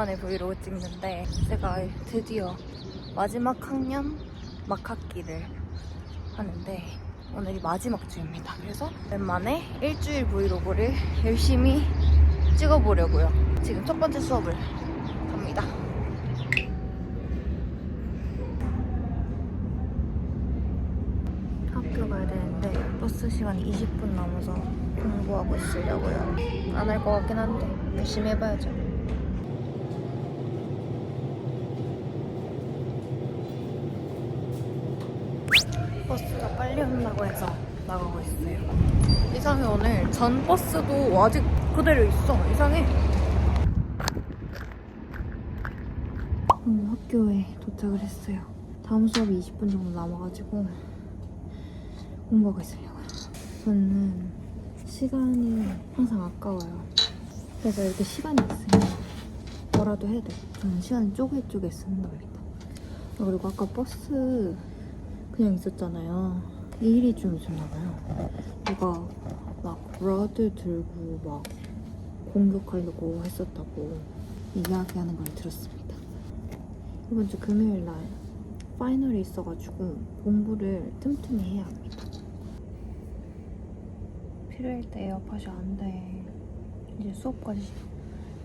오랜만에 브이로그 찍는데 제가 드디어 마지막 학년 막학기를 하는데 오늘이 마지막 주입니다. 그래서 오랜만에 일주일 브이로그를 열심히 찍어보려고요. 지금 첫 번째 수업을 갑니다. 학교 가야 되는데 버스 시간이 20분 남아서 공부하고 있으려고요. 안 할 것 같긴 한데 열심히 해봐야죠. 버스가 빨리 온다고 해서 나가고 있어요. 이상해 오늘 전 버스도 아직 그대로 있어. 이상해. 음, 학교에 도착을 했어요. 다음 수업이 20분 정도 남아가지고 공부하고 있으려고요. 저는 시간이 항상 아까워요. 그래서 이렇게 시간이 있으면 뭐라도 해야 돼요. 저는 시간을 쪼개 쪼개 쓴답니다. 그리고 아까 버스 그냥 있었잖아요. 일이 좀 있었나 봐요. 누가 막 러드 들고 막 공격하려고 했었다고 이야기하는 걸 들었습니다. 이번 주 금요일 날 파이널이 있어가지고 공부를 틈틈이 해야 합니다. 필요할 때 에어팟이 안 돼. 이제 수업까지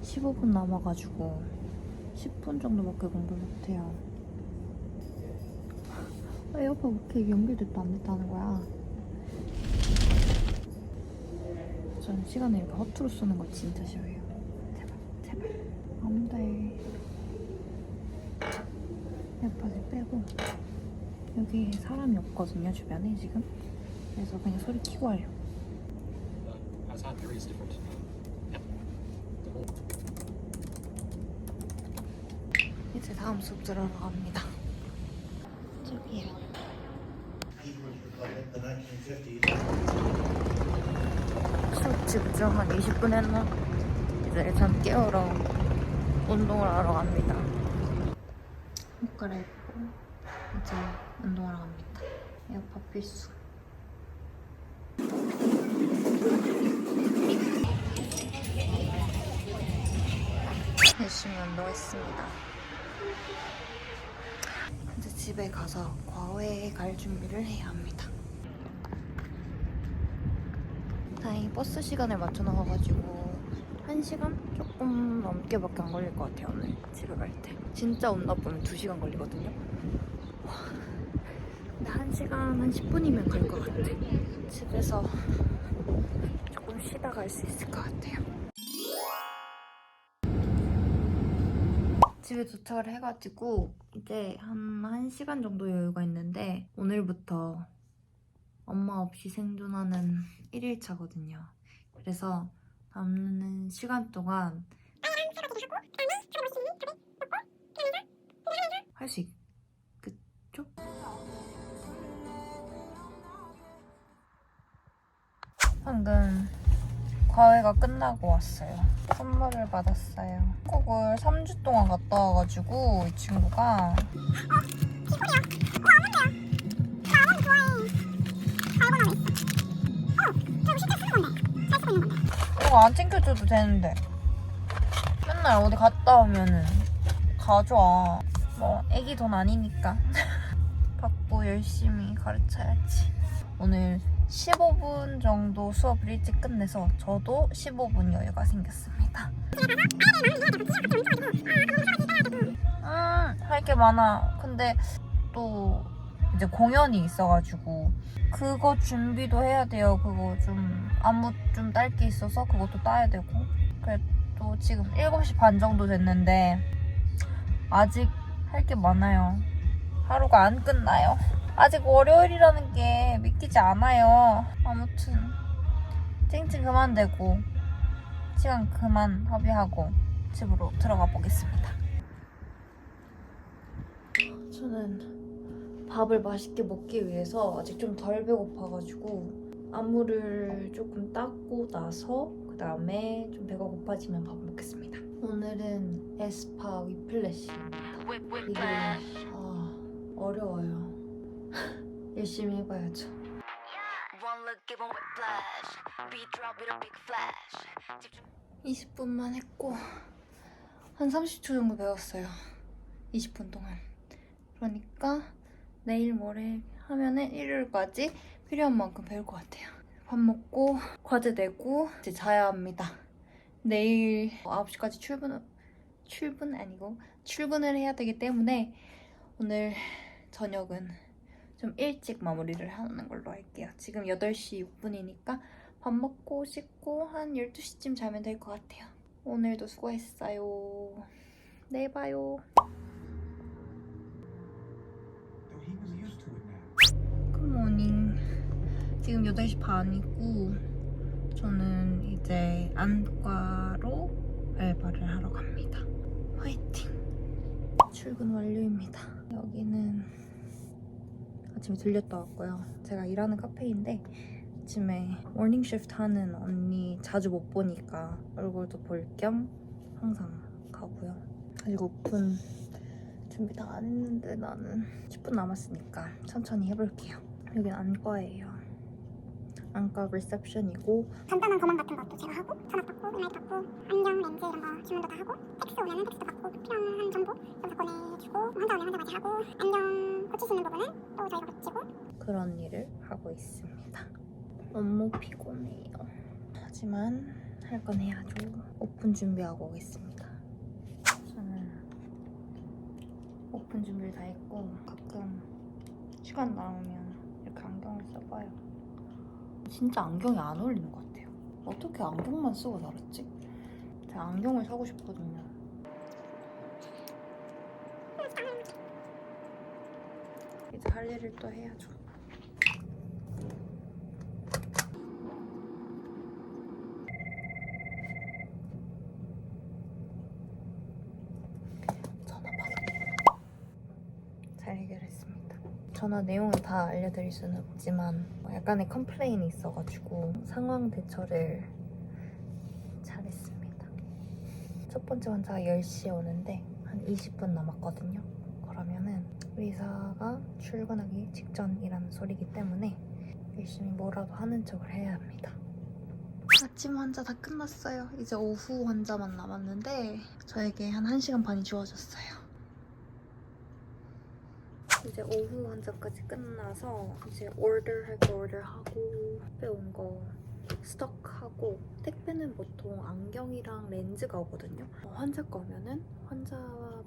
15분 남아가지고 10분 정도밖에 공부 못해요. 아, 에어팟 이렇게 연결됐다 안 됐다는 거야. 저는 시간을 이렇게 허투루 쓰는 거 진짜 싫어해요. 제발, 제발. 안 돼. 에어팟을 빼고 여기 사람이 없거든요 주변에 지금. 그래서 그냥 소리 키고 whole 이제 다음 수업 들어러 갑니다. 10시 그쯤 한 20분 했나? 이제 잠 깨우러 운동을 하러 갑니다. 옷 갈아입고 이제 운동하러 갑니다. 에어팟 필수. 열심히 운동했습니다. 이제 집에 가서 과외에 갈 준비를 해야 합니다. 버스 시간을 맞춰 나가가지고 한 시간 조금 넘게밖에 안 걸릴 것 같아요 오늘 집에 갈 때. 진짜 운 나쁘면 두 시간 걸리거든요. 와, 근데 한 시간 한 10분이면 갈 것 같아. 집에서 조금 쉬다 갈 수 있을 것 같아요. 집에 도착을 해가지고 이제 한 1시간 정도 여유가 있는데 오늘부터 엄마 없이 생존하는 1일차거든요. 그래서 남는 시간 동안 할 수 있겠죠? 방금 과외가 끝나고 왔어요. 선물을 받았어요. 한국을 3주 동안 갔다 와가지고 이 친구가 이거 안 챙겨줘도 되는데. 맨날 어디 갔다 오면은 가져와. 뭐 애기 돈 아니니까. 받고 열심히 가르쳐야지. 오늘 15분 정도 수업을 일찍 끝내서 저도 15분 여유가 생겼습니다. 음 할 게 많아. 근데 또 이제 공연이 있어가지고 그거 준비도 해야 돼요. 그거 좀 안무 좀 딸 게 있어서 그것도 따야 되고 그래도 지금 7시 반 정도 됐는데 아직 할 게 많아요. 하루가 안 끝나요. 아직 월요일이라는 게 믿기지 않아요. 아무튼 찡찡 그만 대고 시간 그만 허비하고 집으로 들어가 보겠습니다. 저는 밥을 맛있게 먹기 위해서 아직 좀 덜 배고파가지고 안무를 조금 닦고 나서 그 다음에 좀 배가 고파지면 밥을 먹겠습니다. 오늘은 에스파 위플래시입니다. 이게 아, 어려워요. 열심히 해봐야죠. One look, give 'em whiplash. Beat drop with a big flash. 집중- 20분만 했고 한 30초 정도 배웠어요. 20분 동안. 그러니까 내일 모레 하면은 일요일까지 필요한 만큼 배울 것 같아요. 밥 먹고 과제 내고 이제 자야 합니다. 내일 9시까지 출근 출근 아니고 출근을 해야 되기 때문에 오늘 저녁은 좀 일찍 마무리를 하는 걸로 할게요. 지금 8시 6분이니까 밥 먹고 씻고 한 12시쯤 자면 될 것 같아요. 오늘도 수고했어요. 내일 봐요. 지금 8시 반이고 저는 이제 안과로 알바를 하러 갑니다. 화이팅! 출근 완료입니다. 여기는 아침에 들렸다 왔고요. 제가 일하는 카페인데 아침에 모닝 쉬프트 하는 언니 자주 못 보니까 얼굴도 볼 겸 항상 가고요. 아직 오픈 준비 다 안 했는데 나는 10분 남았으니까 천천히 해볼게요. 여긴 안과예요. 안과 리셉션이고 간단한 검안 같은 것도 제가 하고 전화 받고 음라이트 받고 안경, 렌즈 이런 거 주문도 다 하고 텍스 오면은 텍스도 받고 필요한 정보 여기서 보내주고 환자 오면 환자까지 하고 안경 고치시는 부분은 또 저희가 고치고 그런 일을 하고 있습니다. 너무 피곤해요. 하지만 할 건 해야죠. 오픈 준비하고 오겠습니다. 저는 오픈 준비를 다 했고 가끔 시간 나오면 이렇게 안경을 써봐요. 진짜 안경이 안 어울리는 것 같아요. 어떻게 안경만 쓰고 살았지? 제가 안경을 사고 싶거든요. 이제 할 일을 또 해야죠. 전화 받아. 잘 해결했습니다. 전화 내용을 다 알려드릴 수는 없지만 약간의 컴플레인이 있어가지고 상황 대처를 잘했습니다. 첫 번째 환자가 10시에 오는데 한 20분 남았거든요. 그러면은 의사가 출근하기 직전이라는 소리기 때문에 열심히 뭐라도 하는 척을 해야 합니다. 아침 환자 다 끝났어요. 이제 오후 환자만 남았는데 저에게 한 1시간 반이 주어졌어요. 이제 오후 환자까지 끝나서 이제 order 할거 order 하고 빼온 거 스톡하고 택배는 보통 안경이랑 렌즈가 오거든요. 어, 환자 거면은 환자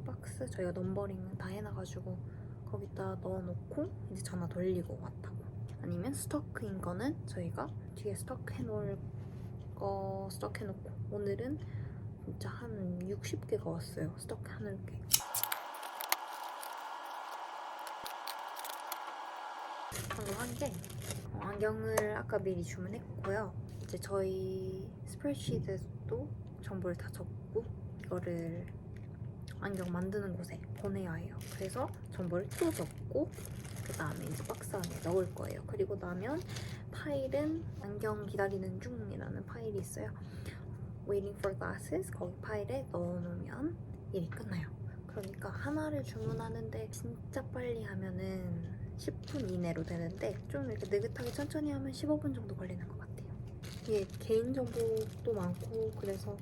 박스 저희가 넘버링 다 해놔가지고 거기다 넣어놓고 이제 전화 돌리고 왔다고. 아니면 스토크인 거는 저희가 뒤에 스토크 해놓을 거 스토크 해놓고 오늘은 진짜 한 60개가 왔어요. 스토크 해놓을 방금 한게 어, 안경을 아까 미리 주문했고요. 이제 저희 스프레드시트도 정보를 다 적고 이거를 안경 만드는 곳에 보내야 해요. 그래서 정보를 또 적고 그 다음에 이제 박스 안에 넣을 거예요. 그리고 나면 파일은 안경 기다리는 중이라는 파일이 있어요. Waiting for glasses 거기 파일에 넣어놓으면 일이 끝나요. 그러니까 하나를 주문하는데 진짜 빨리 하면은 10분 이내로 되는데 좀 이렇게 느긋하게 천천히 하면 15분 정도 걸리는 것 같아요. 이게 개인정보도 많고 그래서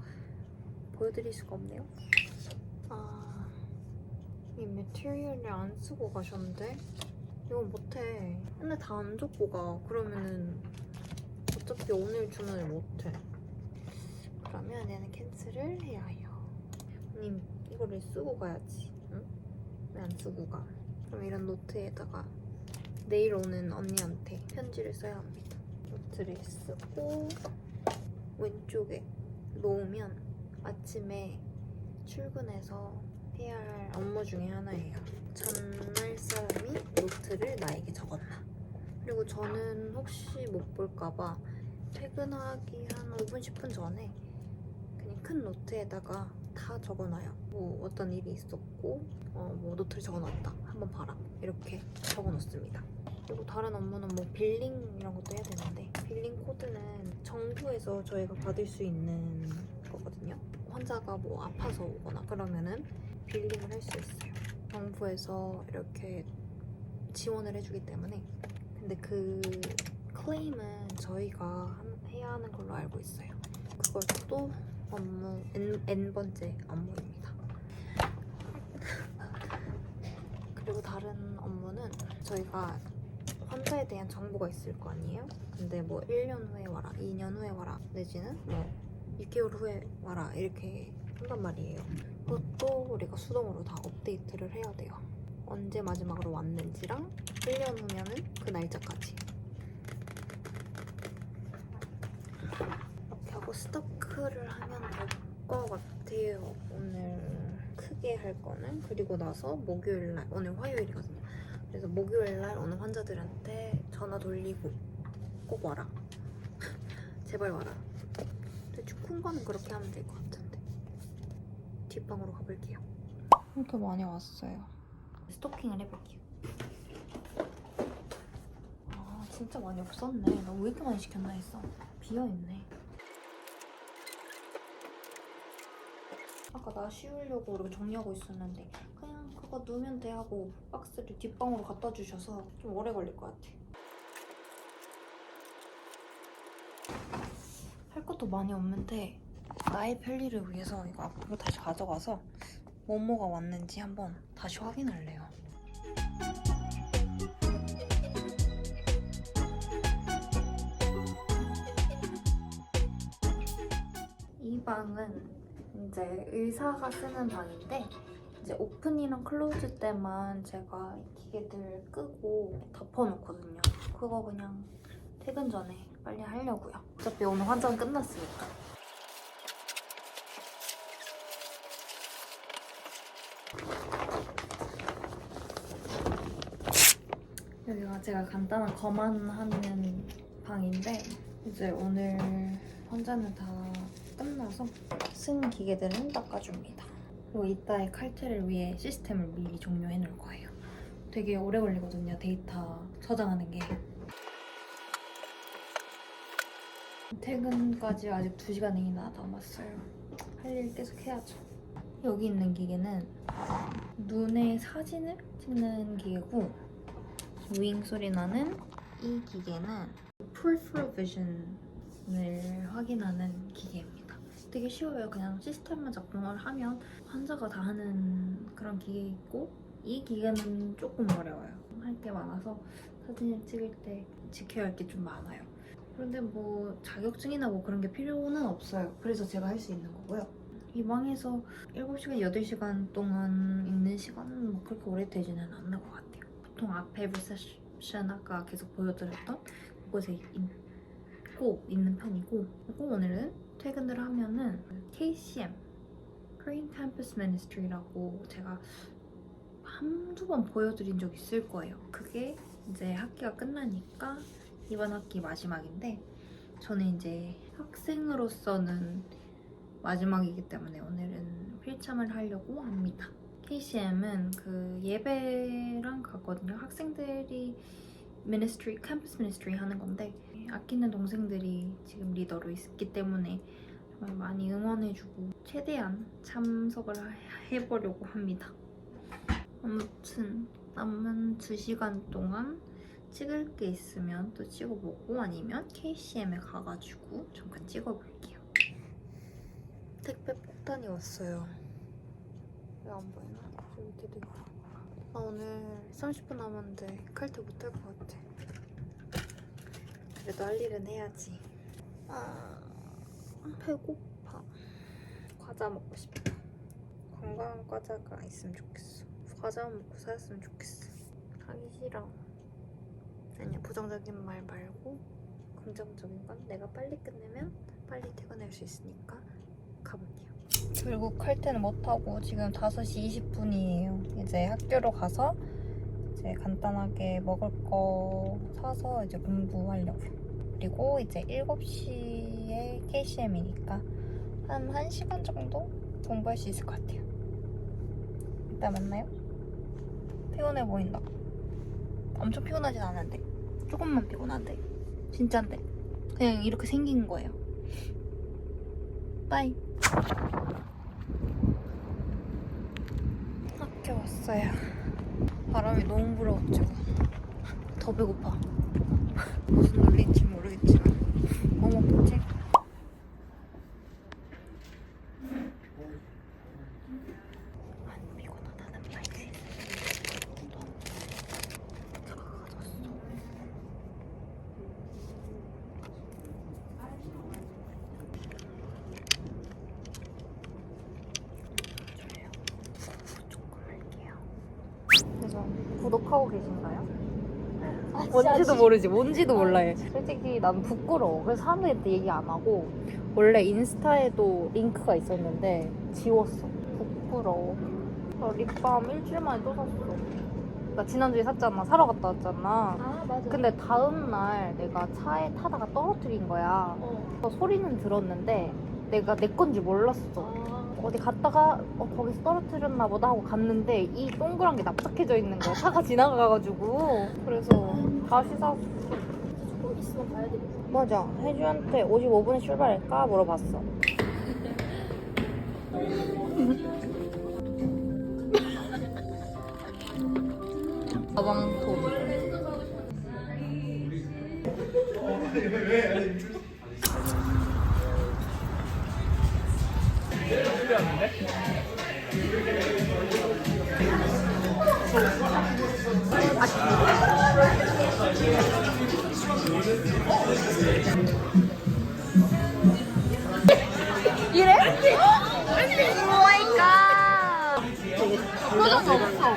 보여드릴 수가 없네요. 아, 이 메테리얼을 안 쓰고 가셨는데 이건 못해. 근데 다 안 적고 가. 그러면은 어차피 오늘 주문을 못해. 그러면 얘는 캔슬을 해야 해요. 님 이거를 쓰고 가야지. 응? 왜 안 쓰고 가? 그럼 이런 노트에다가 내일 오는 언니한테 편지를 써야 합니다. 노트를 쓰고 왼쪽에 놓으면 아침에 출근해서 해야 할 업무 중에 하나예요. 전날 사람이 노트를 나에게 적었나. 그리고 저는 혹시 못 볼까봐 퇴근하기 한 5분, 10분 전에 그냥 큰 노트에다가 다 적어놔요. 뭐 어떤 일이 있었고, 어, 뭐 노트를 적어놨다. 한번 봐라. 이렇게 적어놓습니다. 그리고 다른 업무는 뭐 빌링 이런 것도 해야 되는데 빌링 코드는 정부에서 저희가 받을 수 있는 거거든요. 환자가 뭐 아파서 오거나 그러면은 빌링을 할 수 있어요. 정부에서 이렇게 지원을 해주기 때문에 근데 그 클레임은 저희가 한- 해야 하는 걸로 알고 있어요. 그것도 업무 N, N번째 업무입니다. 그리고 다른 업무는 저희가 환자에 대한 정보가 있을 거 아니에요? 근데 뭐 1년 후에 와라, 2년 후에 와라, 내지는 뭐 6개월 후에 와라 이렇게 한단 말이에요. 그것도 우리가 수동으로 다 업데이트를 해야 돼요. 언제 마지막으로 왔는지랑 1년 후면은 그 날짜까지 스토크를 하면 될 것 같아요. 오늘 크게 할 거는 그리고 나서 목요일 날 오늘 화요일이거든요. 그래서 목요일 날 오는 환자들한테 전화 돌리고 꼭 와라. 제발 와라. 대충 큰 거는 그렇게 하면 될 것 같은데. 뒷방으로 가볼게요. 이렇게 많이 왔어요. 스토킹을 해볼게요. 아 진짜 많이 없었네. 나 왜 이렇게 많이 시켰나 했어. 비어있네. 아까 나 씌우려고 이렇게 정리하고 있었는데 그냥 그거 넣으면 돼 하고 박스를 뒷방으로 갖다 주셔서 좀 오래 걸릴 것 같아. 할 것도 많이 없는데 나의 편리를 위해서 이거 앞으로 다시 가져가서 뭐뭐가 왔는지 한번 다시 확인할래요. 이 방은 이제 의사가 쓰는 방인데 이제 오픈이랑 클로즈 때만 제가 기계들 끄고 덮어놓거든요. 그거 그냥 퇴근 전에 빨리 하려고요. 어차피 오늘 환자는 끝났으니까. 여기가 제가 간단한 거만하는 방인데 이제 오늘 환자는 다 끝나서 쓴 기계들은 닦아줍니다. 그리고 이따의 칼퇴를 위해 시스템을 미리 종료해 놓을 거예요. 되게 오래 걸리거든요, 데이터 저장하는 게. 퇴근까지 아직 2시간이나 남았어요. 할 일 계속 해야죠. 여기 있는 기계는 눈의 사진을 찍는 기계고 윙 소리 나는 이 기계는 peripheral vision을 확인하는 기계입니다. 되게 쉬워요. 그냥 시스템만 작동을 하면 환자가 다 하는 그런 기계 있고 이 기계는 조금 어려워요. 할 게 많아서 사진을 찍을 때 지켜야 할 게 좀 많아요. 그런데 뭐 자격증이나 뭐 그런 게 필요는 없어요. 그래서 제가 할 수 있는 거고요. 이 방에서 7시간, 8시간 동안 있는 시간은 뭐 그렇게 오래 되지는 않는 것 같아요. 보통 앞에 리셉션 아까 계속 보여드렸던 그곳에 있고 있는 편이고 그리고 오늘은 퇴근을 하면은 KCM Korean Campus Ministry라고 제가 한두 번 보여드린 적 있을 거예요. 그게 이제 학기가 끝나니까 이번 학기 마지막인데 저는 이제 학생으로서는 마지막이기 때문에 오늘은 필참을 하려고 합니다. KCM은 그 예배랑 같거든요. 학생들이 미니스트리, 캠퍼스 미니스트리 하는 건데 아끼는 동생들이 지금 리더로 있기 때문에 정말 많이 응원해주고 최대한 참석을 해보려고 합니다. 아무튼 남은 2시간 동안 찍을 게 있으면 또 찍어보고 아니면 KCM에 가가지고 잠깐 찍어볼게요. 택배 폭탄이 왔어요. 왜 안 보이나? 저 밑에도 있고. 나 오늘 30분 남았는데 칼퇴 못할 것 같아. 그래도 할 일은 해야지. 아, 배고파. 과자 먹고 싶다. 건강한 과자가 있으면 좋겠어. 과자만 먹고 살았으면 좋겠어. 하기 싫어. 아니야, 부정적인 말 말고 긍정적인 건 내가 빨리 끝내면 빨리 퇴근할 수 있으니까 가볼게요. 결국 칼퇴는 못하고 지금 5시 20분이에요. 이제 학교로 가서 이제 간단하게 먹을 거 사서 이제 공부하려고요. 그리고 이제 7시에 KCM이니까 한 1시간 정도 공부할 수 있을 것 같아요. 이따 만나요. 피곤해 보인다. 엄청 피곤하진 않은데. 조금만 피곤한데. 진짠데. 그냥 이렇게 생긴 거예요. 빠이. 학교 왔어요. 바람이 너무 불어가지고 더 배고파. 무슨 논리인지 모르겠지만 뭐 먹겠지? 안 피곤하다는 말이 구독하고 계신가요? 뭔지도 모르지, 뭔지도 몰라요. 솔직히 난 부끄러워. 그래서 사람들한테 얘기 안 하고 원래 인스타에도 링크가 있었는데 지웠어. 부끄러워. 나 립밤 일주일 만에 또 샀어. 나 지난주에 샀잖아. 사러 갔다 왔잖아. 아 맞아. 근데 다음날 내가 차에 타다가 떨어뜨린 거야. 어. 그래서 소리는 들었는데 내가 내 건지 몰랐어. 아, 어디 갔다가 어, 거기서 떨어뜨렸나 보다 하고 갔는데 이 동그란 게 납작해져 있는 거야. 차가 지나가가지고. 그래서 다시 샀어. 조금 있으면 가야 되겠다. 맞아. 혜주한테 55분에 출발할까 물어봤어. 가방톱. 이래? 오마이갓. 표정이 없어.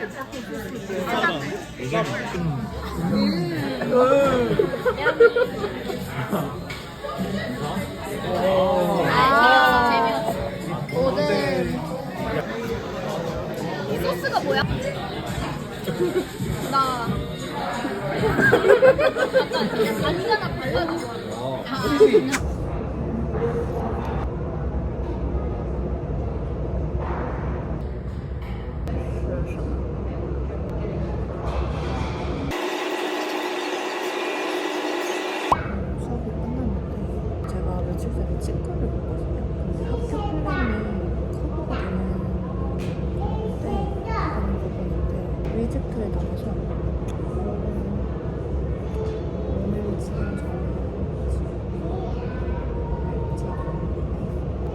아, 이 소스가 뭐야? 나 약간 잔자가 발라줘. 수업이 끝났는데 제가 며칠 전에 치과를 갔거든요. 근데 학교 플랜이 커버가 되는데 그런 부분인데 리젝트를 당해서 오늘 지금 저는 제가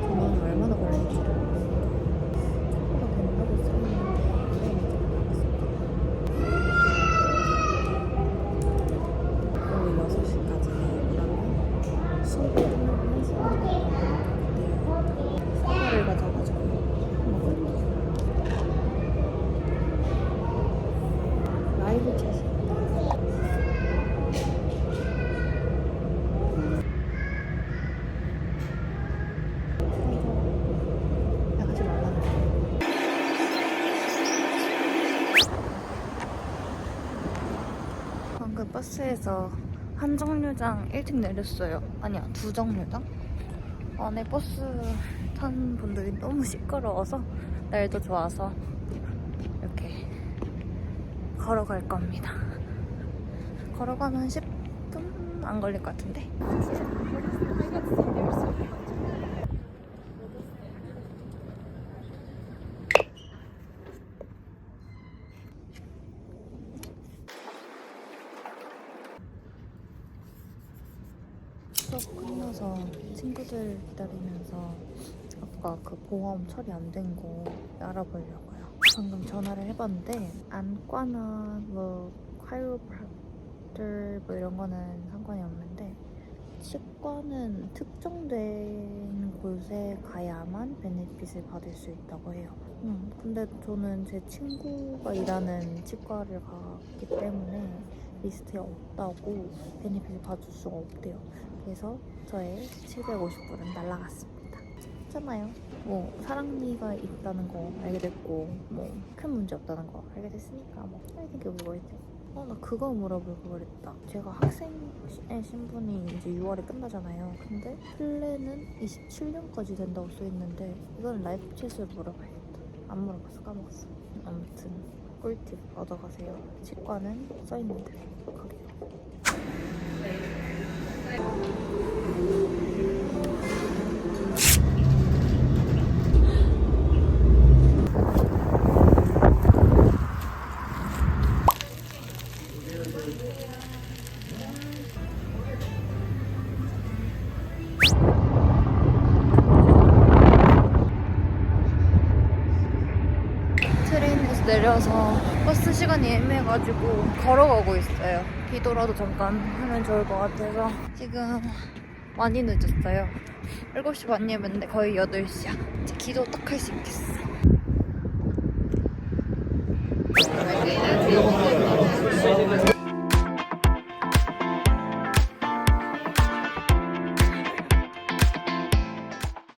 그만 얼마나 걸릴지 모르겠는데 커버가 된다고 써있는데 오후 6시까지 일하면 수업이 끝나고 1시간 그때 사과를 가져가지고 먹을게요 라이브 채시 야 하지 말라는 거 방금 버스에서 한 정류장 일찍 내렸어요. 아니야, 두 정류장? 안에 버스 탄 분들이 너무 시끄러워서 날도 좋아서 이렇게 걸어갈 겁니다. 걸어가면 10분 안 걸릴 것 같은데? 수업 끝나서 친구들 기다리면서 아까 그 보험 처리 안 된 거 알아보려고요. 방금 전화를 해봤는데 안과나 뭐 카이로프락터 뭐 이런 거는 상관이 없는데 치과는 특정된 곳에 가야만 베네핏을 받을 수 있다고 해요. 음, 근데 저는 제 친구가 일하는 치과를 갔기 때문에 리스트에 없다고 베네핏을 받을 수가 없대요. 그래서 저의 750불은 날라갔습니다. 했잖아요. 뭐 사랑니가 있다는 거 알게 됐고 뭐 큰 문제 없다는 거 알게 됐으니까 뭐 I think it. 어, 나 그거 물어볼 걸 그랬다. 제가 학생의 신분이 이제 6월에 끝나잖아요. 근데 플랜은 27년까지 된다고 써있는데 이건 라이프 챗을 물어봐야겠다. 안 물어봤어, 까먹었어. 아무튼 꿀팁 얻어가세요. 치과는 써있는 대로 가게요. 내려서 버스 시간이 애매해가지고 걸어가고 있어요. 기도라도 잠깐 하면 좋을 것 같아서 지금 많이 늦었어요. 7시 반이었는데 거의 8시야. 이제 기도 딱 할 수 있겠어.